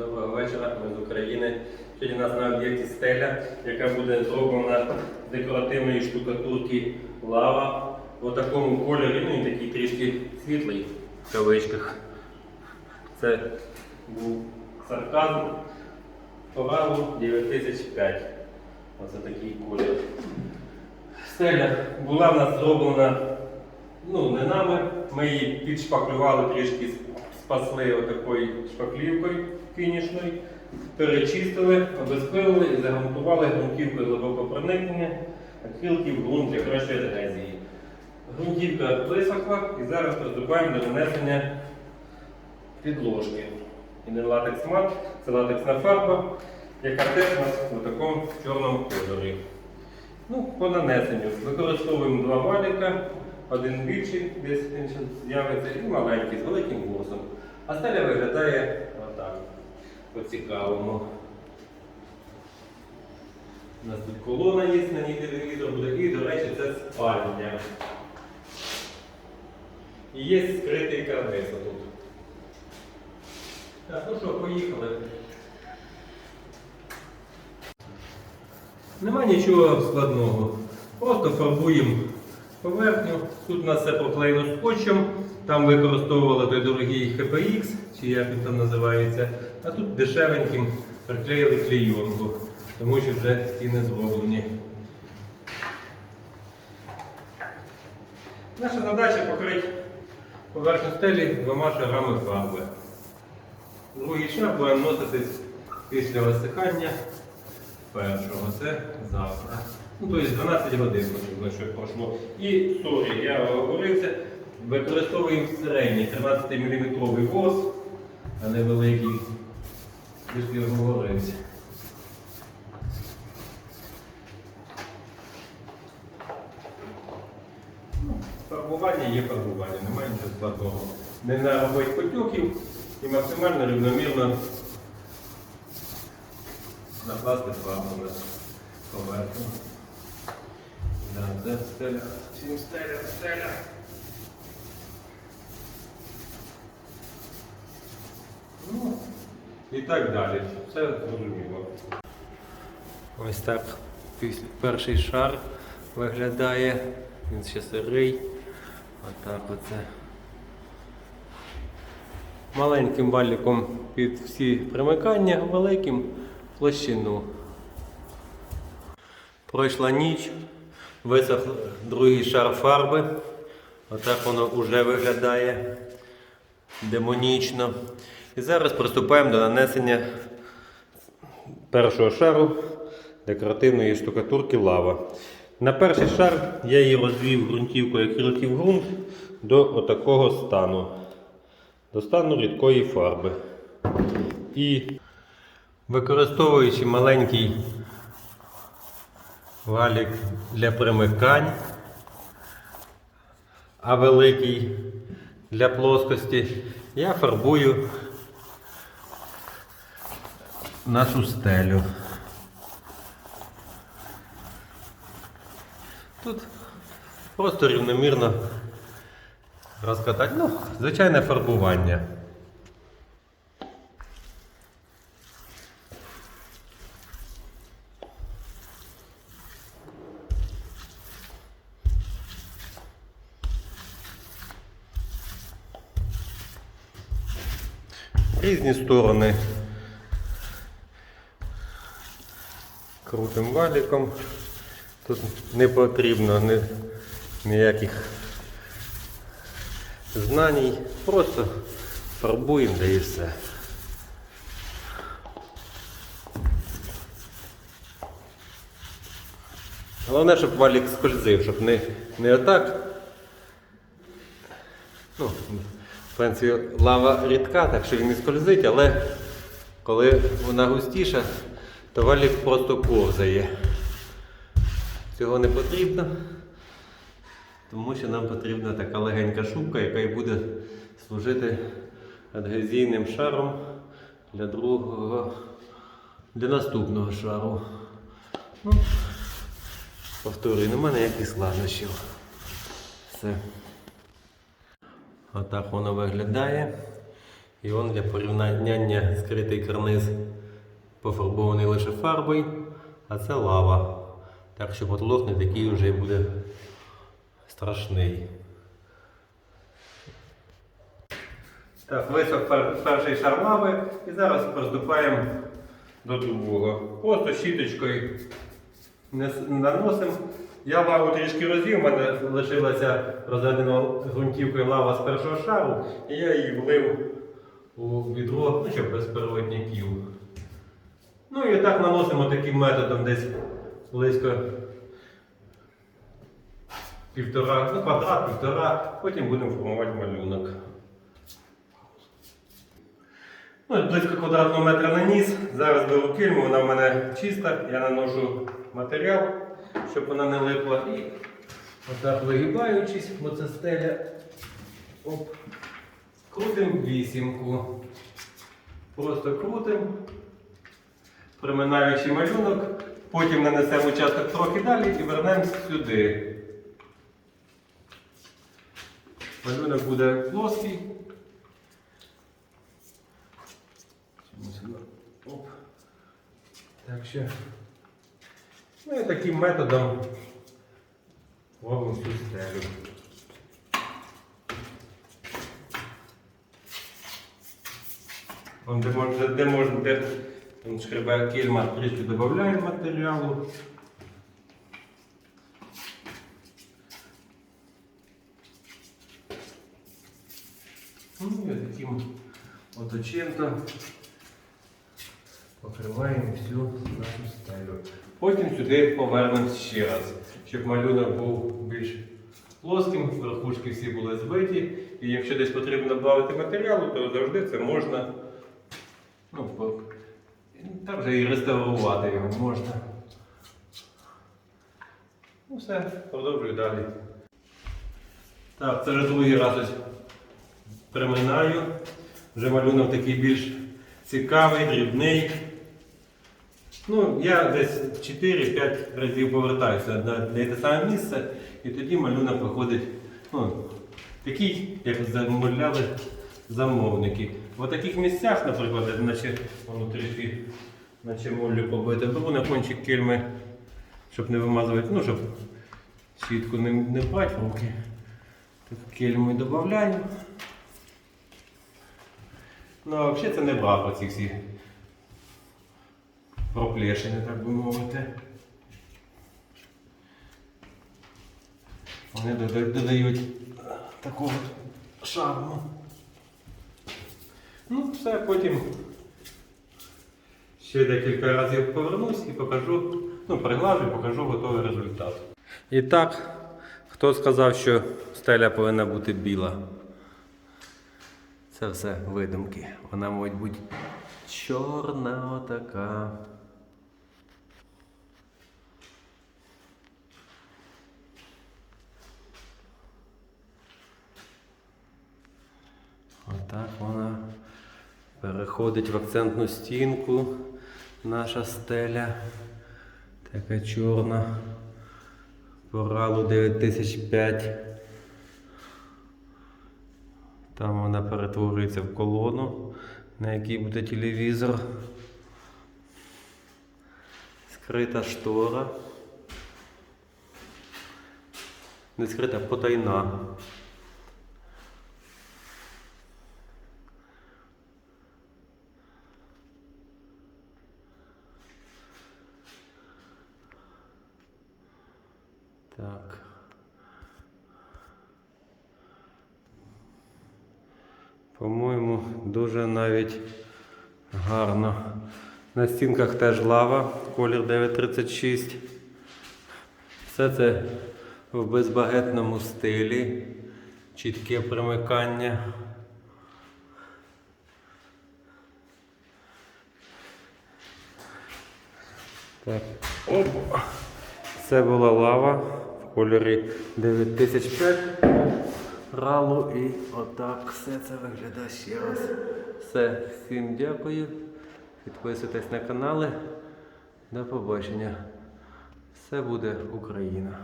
Доброго вечора, ми з України. Сьогодні у нас на об'єкті стеля, яка буде зроблена з декоративної штукатурки лава в такому кольорі, ну він такий трішки світлий в кавичках. Це був сарказм. Повагу 9005. Оце такий колір. Стеля була в нас зроблена ну, не нами. Ми її підшпаклювали трішки, спасли отакою шпаклівкою фінішною, перечистили, обезпилили і загрунтували ґрунтівкою глибокого проникнення, акрилки в ґрунт для кращої адгезії. Ґрунтівка висохла і зараз приступаємо до нанесення підложки. І не латекс мат, це латексна фарба, яка теж у нас у такому чорному кольорі. Ну, по нанесенню використовуємо два валіка, один більший, десь він з'явиться, і маленький з великим гусом. А стеля виглядає отак. По-цікавому. У нас тут колона є, на ній телевізор і, до речі, це спальня. І є скритий карниз тут. Так, ну що, поїхали. Нема нічого складного. Просто фарбуємо поверхню. Тут у нас все проклеєно скотчем. Там використовували той дорогий HPX, чи як він там називається. А тут дешевеньким приклеїли клейонку, тому що вже стіни зроблені. Наша задача покрити поверхню стелі двома шарами фарби. Другий шар буде наноситись після висихання першого. Це завтра. Ну, тобто 12 годин щоб пройшло. І сорі, я оговорився, використовуємо середній 13 мм воз, а не великий. Трішки оговорився. Ну, Фарбування є фарбування, немає нічого складного. Не наробить потюків і максимально рівномірно накласти фарбу на поверхню. Да, це стеля, стеля, стеля. І так далі. Все зрозуміло. Ось так перший шар виглядає. Він ще сирий. Отак оце. Маленьким валіком під всі примикання, великим площину. Пройшла ніч, висох другий шар фарби. Отак воно вже виглядає демонічно. І зараз приступаємо до нанесення першого шару декоративної штукатурки лава. На перший шар я її розвів ґрунтівкою акрилки в ґрунт до отакого стану, до стану рідкої фарби. І використовуючи маленький валік для примикань, а великий для плоскості, я фарбую нашу стелю. Тут просто рівномірно розкатати. Ну, звичайне фарбування. Різні сторони. Крутим валіком. Тут не потрібно ні, ніяких знань. Просто фарбуємо да і все. Головне, щоб валік скользив, щоб не, не отак. Ну, в принципі, лава рідка, так що він не скользить, але коли вона густіша, то валік просто ковзає. Цього не потрібно, тому що нам потрібна така легенька шубка, яка і буде служити адгезійним шаром для другого, для наступного шару. Ну, повторюю, немає ніяких складнощів. Все. Отак воно виглядає. І он для порівняння скритий карниз пофарбований лише фарбою, а це лава. Так що потолок не такий вже буде страшний. Так, висох перший шар лави і зараз приступаємо до другого. Просто щіточкою наносимо. Я лаву трішки розвів, в мене лишилася розведена ґрунтівкою лава з першого шару, і я її влив у відро, ну щоб без первотняків. Ну і так наносимо таким методом десь близько півтора, ну, квадрат, півтора, потім будемо формувати малюнок. Ну, близько квадратного метра наніс. Зараз беру кильму, вона в мене чиста, я наношу матеріал, щоб вона не липла. І отак вигибаючись, бо це стеля. Оп. Крутимо вісімку. Просто крутимо, приминаючи малюнок, потім нанесемо участок трохи далі і вернемось сюди. Малюнок буде плоский. Так що. Ну і таким методом робимо цю стелю. Де де де вон шкребе кільма, трішки додаємо матеріалу. Ну і таким оточинто покриваємо всю нашу стелю. Потім сюди повернемось ще раз, щоб малюнок був більш плоским, верхушки всі були збиті. І якщо десь потрібно додати матеріалу, то завжди це можна. Ну, та вже і реставрувати його можна. Ну все, продовжую далі. Так, це вже другий раз ось приминаю. Вже малюнок такий більш цікавий, дрібний. Ну, я десь 4-5 разів повертаюся на на те саме місце, і тоді малюнок виходить ну, такий, як замовляли замовники. В таких місцях, наприклад, наче воно трішки наче моллю побити, беру на кончик кельми, щоб не вимазувати, ну, щоб щітку не, не в руки. Так кельму додаю. Ну, а взагалі це не брак оці всі проплешини, так би мовити. Вони додають такого шарму. Ну, все, потім ще декілька разів повернусь і покажу, ну, приглажу і покажу готовий результат. І так, хто сказав, що стеля повинна бути біла? Це все видумки. Вона, мабуть, чорна отака. Отак вона переходить в акцентну стінку. Наша стеля. Така чорна. Поралу 9005. Там вона перетворюється в колону, на якій буде телевізор. Скрита штора. Не скрита, потайна. Так. По-моєму, дуже навіть гарно. На стінках теж лава, колір 936. Все це в безбагетному стилі, чітке примикання. Так. Оп. Це була лава кольорі 9005 ралу і отак все це виглядає ще раз. Все, всім дякую. Підписуйтесь на канали. До побачення. Все буде Україна.